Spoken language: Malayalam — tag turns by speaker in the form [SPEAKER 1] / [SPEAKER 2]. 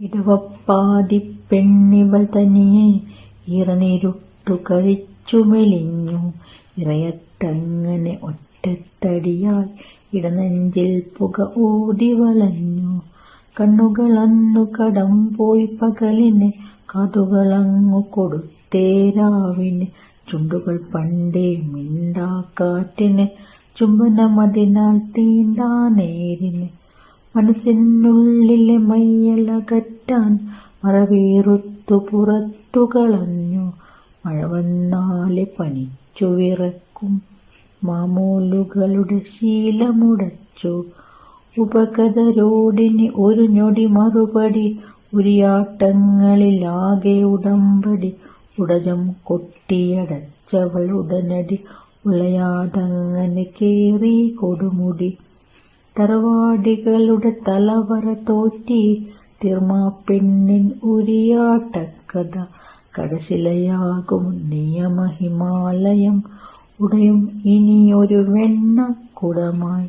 [SPEAKER 1] ഇടവപ്പാതി പെണ്ണിവൾ തനിയെ ഇറനിരുട്ടു കഴിച്ചു മെലിഞ്ഞു. ഇറയത്തങ്ങനെ ഒറ്റത്തടിയാൽ ഇടനെഞ്ചിൽ പുക ഊതി വലഞ്ഞു കണ്ണുകളന്നു കടം പോയി പകലിന് കഥകളങ്ങു കൊടുത്തേരാവിന്. ചുണ്ടുകൾ പണ്ടേ മിണ്ടാക്കാറ്റിന് ചുംബനമതിനാൽ തീണ്ടാ നേരിന്. മനസ്സിനുള്ളിലെ മയ്യലകറ്റാൻ മറവീറുത്തു പുറത്തു കളഞ്ഞു മഴ വന്നാലെ പനിച്ചു വിറക്കും മാമൂലുകളുടെ ശീലമുടച്ചു. ഉപഗതരോടിന് ഒരു ഞൊടി മറുപടി ഉരിയാട്ടങ്ങളിലാകെ ഉടമ്പടി. ഉടജം കൊട്ടിയടച്ചവൾ ഉടനടി ഉളയാതങ്ങനെ കേറി കൊടുമുടി. തറവാടികളുടെ തലവറ തോറ്റി തിർമാപ്പെണ്ണിൻ ഉരിയാട്ടക്കഥ. കടശിലയാകും നിയമഹിമാലയം. ഉടയും ഇനിയൊരു വെണ്ണ കുടമായി